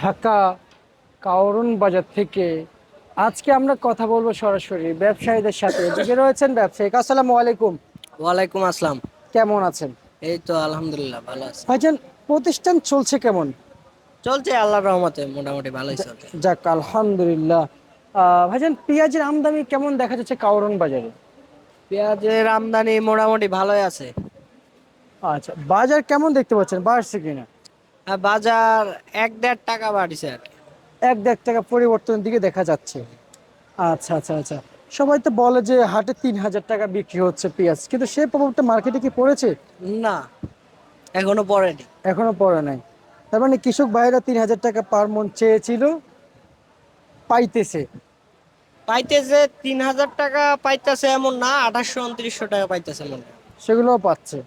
ঢাকা কাওরন বাজার থেকে আজকে আমরা কথা বলব সরাসরি ব্যবসায়ীদের সাথে। এদিকে রয়েছেন ব্যবসায়িক। আসসালামু আলাইকুম। ওয়ালাইকুম আসসালাম। কেমন আছেন? এই তো আলহামদুলিল্লাহ ভালো আছে। ভাইজান প্রতিষ্ঠান চলছে কেমন? চলছে আল্লাহর রহমতে মোটামুটি ভালোই চলছে। যাক আলহামদুলিল্লাহ। ভাইজান পেঁয়াজের আমদানি কেমন দেখা যাচ্ছে কাওরন বাজারে? পেঁয়াজের আমদানি মোটামুটি ভালোই আছে। আচ্ছা বাজার কেমন দেখতে পাচ্ছেন? বাড়ছে কিনা? বাজার এক দেড় টাকা বাড়িছে আর কি। এক দেড় টাকা পরিবর্তনের দিকে দেখা যাচ্ছে। আচ্ছা আচ্ছা আচ্ছা। সবাই তো বলে যে হাটে তিন হাজার টাকা বিক্রি হচ্ছে পেঁয়াজ কিন্তু সেই প্রভাবটা মার্কেটে কি পড়েছে? না এখনও পড়েনি। এখনও পড়ে নাই। তার মানে কৃষক ভাইরা তিন হাজার টাকা পার মন চেয়েছিল পাইতেছে। পাইতেছে তিন হাজার টাকা পাইতেছে এমন না আঠাশশো উনত্রিশশো টাকা পাইতেছে এমন সেগুলোও পাচ্ছে।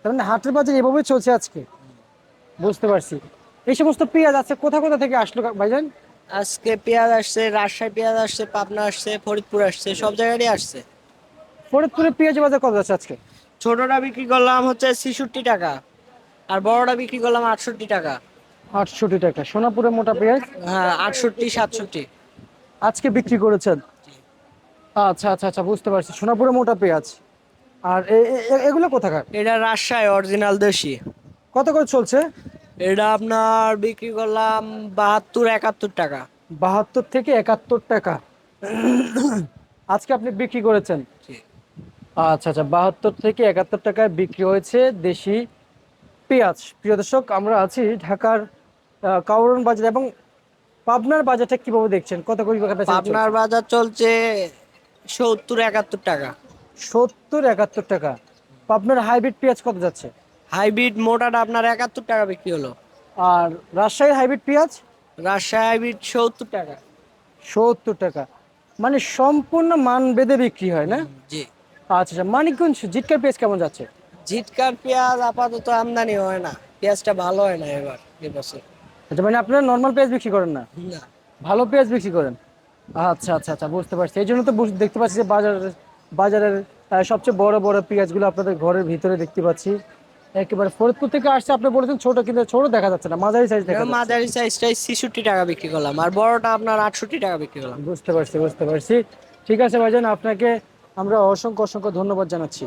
তার মানে হাটের বাজার এভাবেই চলছে আজকে। বুঝতে পারছি। এই সমস্ত পেঁয়াজ আছে কোথা কোথা থেকে আসলো ভাইজান? আজকে পেঁয়াজ আসছে রাজশাহী পেঁয়াজ আসছে পাবনা আসছে ফরিদপুর আসছে সব জায়গারই আসছে। ফরিদপুরে পেঁয়াজ বাজার কত আছে আজকে? ছোটটা বিক্রি করলাম হচ্ছে ছেষট্টি টাকা আর বড়টা বিক্রি করলাম আটষট্টি টাকা। আটষট্টি টাকা। সোনাপুরে মোটা পেঁয়াজ? হ্যাঁ আটষট্টি সাতষট্টি। আজকে বিক্রি করেছেন? আচ্ছা আচ্ছা আচ্ছা বুঝতে পারছি। সোনাপুরে মোটা পেঁয়াজ। আর এগুলো কোথাকার? এটা রাজশাহী অরিজিনাল দেশি। কত করে চলছে? এটা আপনার বিক্রি করলাম বাহাত্তর একাত্তর টাকা। বাহাত্তর থেকে একাত্তর টাকা। আজকে আপনি বিক্রি করেছেন? আচ্ছা আচ্ছা বাহাত্তর থেকে একাত্তর টাকায় বিক্রি হয়েছে দেশি পেঁয়াজ। প্রিয় দর্শক আমরা আছি ঢাকার কাউরন বাজার এবং পাবনার বাজারটা কীভাবে দেখছেন? কত করে বেচা বিক্রি আপনার বাজার চলছে সত্তর একাত্তর টাকা। সত্তর একাত্তর টাকা। পাবনার হাইব্রিড পেঁয়াজ কত যাচ্ছে? হাইব্রিড মোটাটা আপনার একাত্তর টাকা বিক্রি হলো। আর রাজশাহীর হাইব্রিড পেঁয়াজ? রাজশাহী হাইব্রিড সত্তর টাকা। সত্তর টাকা। মানে সম্পূর্ণ মান বেঁধে বিক্রি হয় না? জি। আচ্ছা আচ্ছা মানিকগঞ্জ জিটকার পেঁয়াজ কেমন যাচ্ছে? জিটকার পেঁয়াজ আপাতত আমদানি হয় না। পেঁয়াজটা ভালো হয় না এবার এবছর আচ্ছা মানে আপনারা নর্মাল পেঁয়াজ বিক্রি করেন না? না। ভালো পেঁয়াজ বিক্রি করেন? আচ্ছা আচ্ছা আচ্ছা বুঝতে পারছি। এই জন্য তো দেখতে পাচ্ছি যে বাজারের বাজারের সবচেয়ে বড় বড় পেঁয়াজগুলো আপনাদের ঘরের ভিতরে দেখতে পাচ্ছি। একেবারে ফরিদপুর থেকে আসছে আপনি বলেছেন ছোট কিন্তু ছোট দেখা যাচ্ছে না মাঝারি সাইজ দেখা। মাঝারি সাইজটাই ছেষট্টি টাকা বিক্রি করলাম আর বড়টা আপনার আটষট্টি টাকা বিক্রি করলাম। বুঝতে পারছি বুঝতে পারছি। ঠিক আছে ভাইজান আপনাকে আমরা অসংখ্য অসংখ্য ধন্যবাদ জানাচ্ছি।